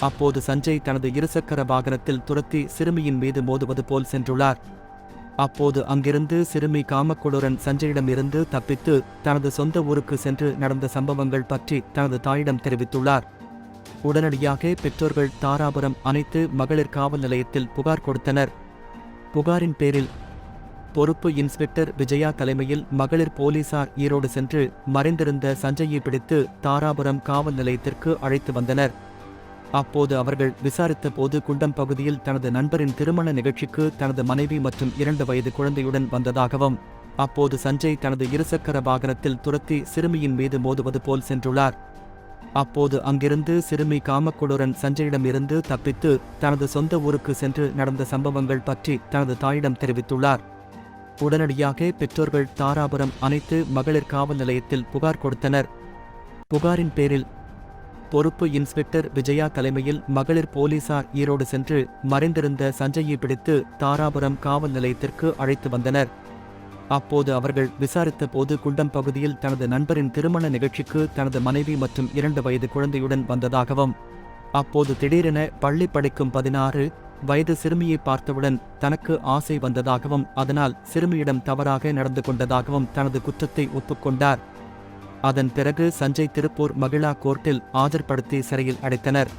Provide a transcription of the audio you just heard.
அப்போது சஞ்சய் தனது இருசக்கர வாகனத்தில் துரத்தி சிறுமியின் மீது மோதுவது போல் சென்றுள்ளார். அப்போது அங்கிருந்து சிறுமி காமக்கொடுரன் சஞ்சயிடமிருந்து தப்பித்து தனது சொந்த ஊருக்கு சென்று நடந்த சம்பவங்கள் பற்றி தனது தாயிடம் தெரிவித்துள்ளார். உடனடியாக பெற்றோர்கள் தாராபுரம் அனைத்து மகளிர் காவல் நிலையத்தில் புகார் கொடுத்தனர். புகாரின் பேரில் பொறுப்பு இன்ஸ்பெக்டர் விஜயா தலைமையில் மகளிர் போலீசார் ஈரோடு சென்று மறைந்திருந்த சஞ்சயை பிடித்து தாராபுரம் காவல் நிலையத்திற்கு அழைத்து வந்தனர். அப்போது அவர்கள் விசாரித்த போது குண்டம் பகுதியில் தனது நண்பரின் திருமண நிகழ்ச்சிக்கு தனது மனைவி மற்றும் இரண்டு வயது குழந்தையுடன் வந்ததாகவும் அப்போது சஞ்சய் தனது இருசக்கர வாகனத்தில் துரத்தி சிறுமியின் மீது மோதுவது போல் சென்றுள்ளார். அப்போது அங்கிருந்து சிறுமி காமக்கொடுரன் சஞ்சயிடமிருந்து தப்பித்து தனது சொந்த ஊருக்கு சென்று நடந்த சம்பவங்கள் பற்றி தனது தாயிடம் தெரிவித்துள்ளார். உடனடியாக பெற்றோர்கள் தாராபுரம் அனைத்து மகளிர் காவல் நிலையத்தில் புகார் கொடுத்தனர். புகாரின் பேரில் பொறுப்பு இன்ஸ்பெக்டர் விஜயா தலைமையில் மகளிர் போலீசார் ஈரோடு சென்று மறைந்திருந்த சஞ்சயை பிடித்து தாராபுரம் காவல் நிலையத்திற்கு அழைத்து வந்தனர். அப்போது அவர்கள் விசாரித்த போது குண்டம் பகுதியில் தனது நண்பரின் திருமண நிகழ்ச்சிக்கு தனது மனைவி மற்றும் இரண்டு வயது குழந்தையுடன் வந்ததாகவும் அப்போது திடீரென பள்ளி படிக்கும் பதினாறு வயது சிறுமியை பார்த்தவுடன் தனக்கு ஆசை வந்ததாகவும் அதனால் சிறுமியிடம் தவறாக நடந்து கொண்டதாகவும் தனது குற்றத்தை ஒப்புக்கொண்டார். அதன் பிறகு சஞ்சய் திருப்பூர் மகிழா கோர்ட்டில் ஆஜர்படுத்தி சிறையில் அடைத்தனர்.